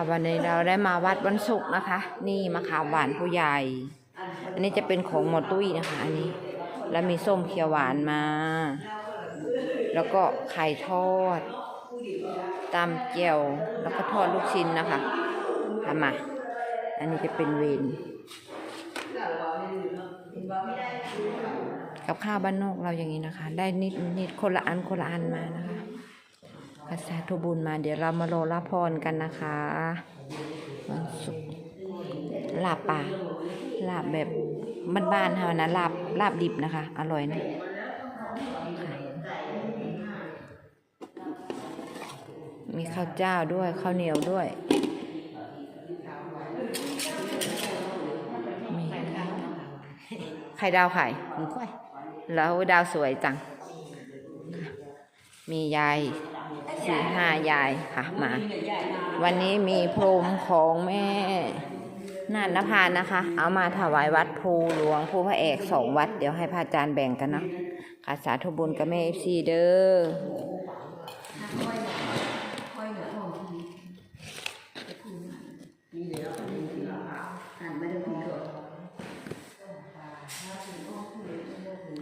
่ะวันนี้เราได้มาวัดวันศุกร์นะคะ นี่มะขามหวานผู้ใหญ่ อันนี้จะเป็นของหมอตุ้ยนะคะ อันนี้ แล้วมีส้มเขียวหวานมา แล้วก็ไข่ทอดตำเจียวแล้วก็ทอดลูกชิ้นนะคะทำมาอันนี้จะเป็นเวนกับข้าวบ้านนอกเราอย่างนี้นะคะ ได้นิดนิดคนละอันคนละอันมานะคะ ภาษาทุบุญมาเดี๋ยวเรามารอรับพรกันนะคะวันศุกร์ลาบป่าลาบแบบบ้านๆค่ะนะลาบลาบดิบนะคะ อร่อยนะค่ะมีข้าวเจ้าด้วยข้าวเหนียวด้วยมีไข่ดาวไข่แล้วดาวสวยจัง มียาย สี่ห้ายายค่ะมา วันนี้มีพรมของแม่น่านนภานะคะ เอามาถวายวัดภูหลวงภูพระเอกสองวัด เดี๋ยวให้พระอาจารย์แบ่งกันเนาะค่ะสาธุบุญกับแม่เอฟซีเด้อ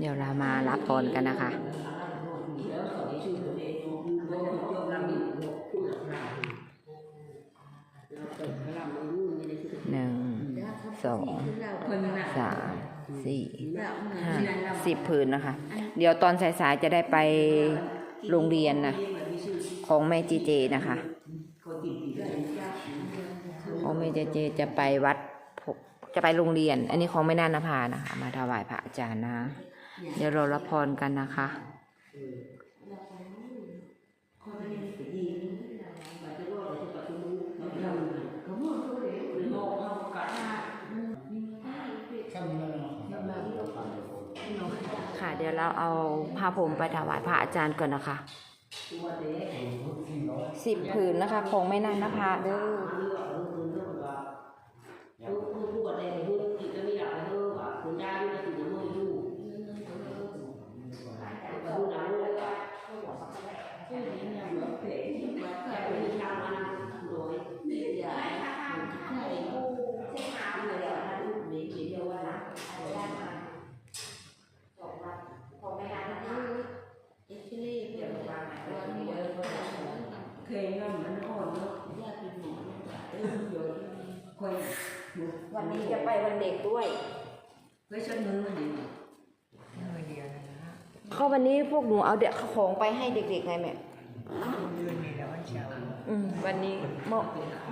เดี๋ยวเรามารับพรกันนะคะ หนึ่งสองสามสี่ห้าสิบผืนนะคะ เดี๋ยวตอนสายๆจะได้ไปโรงเรียนนะของแม่จีเจนะคะของแม่เจเจจะไปวัดจะไปโรงเรียน อันนี้ของแม่นานภานะคะ มาถวายพระอาจารย์นะ เดี๋ยวเรารับพรกันนะคะ ค่ะ เดี๋ยวเราเอาผ้าผมไปถวายพระอาจารย์ก่อนนะคะสิบผืนนะคะคงไม่นานนะคะเด้อ เคยเงินมันอ่อนเนาะญาติเป็นหมอเนาะเออเดี๋ยวคอย วันนี้จะไปวันเด็กด้วยไว้ชนมือมันดีเข้าวันนี้พวกหนูเอาเด็กของไปให้เด็กๆไงแม่เดือนนี้แล้ววันเช้าร์อืมวันนี้เหมาะ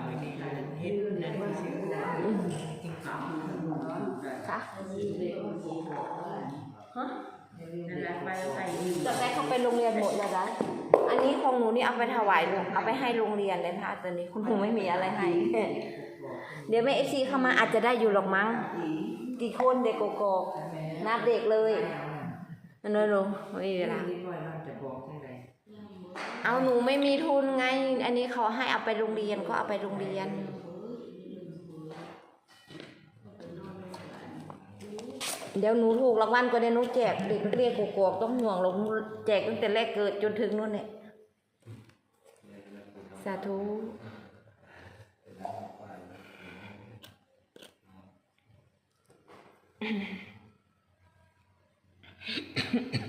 วันนี้เฮ็ดนั่นก็ซื้อได้อืมจริงๆค่ะฮะนั่นแหละไปไปดีจะได้เขาไปโรงเรียนหมดเลยนะอันนี้ของหนูนี่เอาไปถวายลูกเอาไปให้โรงเรียนเลยค่ะตอนนี้คุณครูไม่มีอะไรให้ เดี๋ยวแม่เอฟซีเข้ามาอาจจะได้อยู่หรอกมั้ง กี่คนเด็กโกกนับเด็กเลยนั่นเลยลูกไม่มีเวลาเอาหนูไม่มีทุนไง อันนี้เขาให้เอาไปโรงเรียนก็เอาไปโรงเรียนเดี๋ยวหนูถูกรางวัลก็ได้หนูแจกเด็กเรียนกกอกต้องห่วงหรอกหนูแจกตั้งแต่แรกเกิดจนถึงนู่นเนี่ยสาธุ Mm-hmm.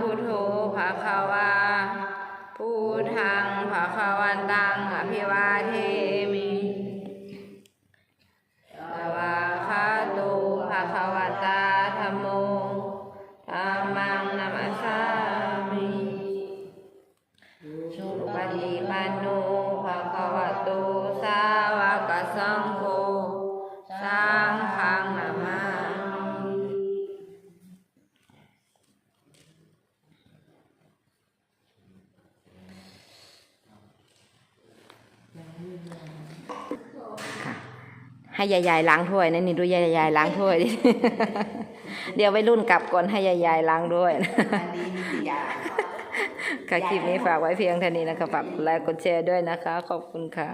พุทโธภะคะวาพุทธังภะคะวันตังอภิวาเทมิสวาคาโตุภะคะวตาธัมโมธัมมังนัมสสามิสุปฏิปันโนภะคะวะโตสาวกสังโฆสังฆังนามามิ ค่ะ ให้ยายๆล้างถ้วยนะนี่ดูยายๆล้างถ้วยดิเดี๋ยวไปรุ่นกลับก่อนให้ยายๆล้างด้วยนี่ค่ะคลิปนี้ฝากไว้เพียงเท่านี้นะคะฝากไลค์กดแชร์ด้วยนะคะ ขอบคุณค่ะ